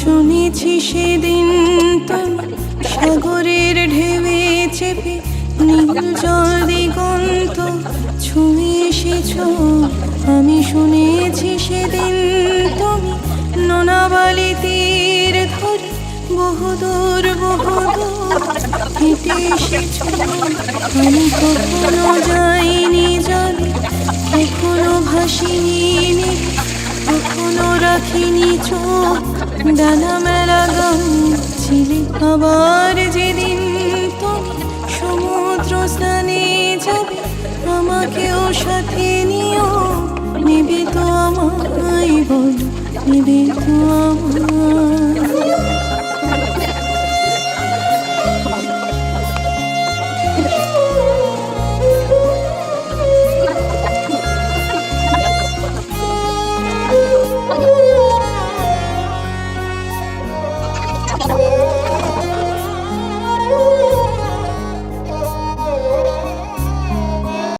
শুনেছি সেদিন তুমি সাগরের ঢেউয়ে চেপে নীল জল দিগন্ত ছুঁয়ে এসেছ। আমি শুনেছি সেদিন তুমি নোনাবালি তীর ধরে বহুদূর বহুদূর হেঁটে এসেছ। আমি কখনো যাইনি জলে, কখনো ভাসিনি কখনো রাখিনি চোখ। ডানা মেলা গান ছিলে আবার যেদিন তুমি সমুদ্র স্নানে যাবে, আমাকেও সাথে নিও নিবে তো আমায় নেবে তো আমায়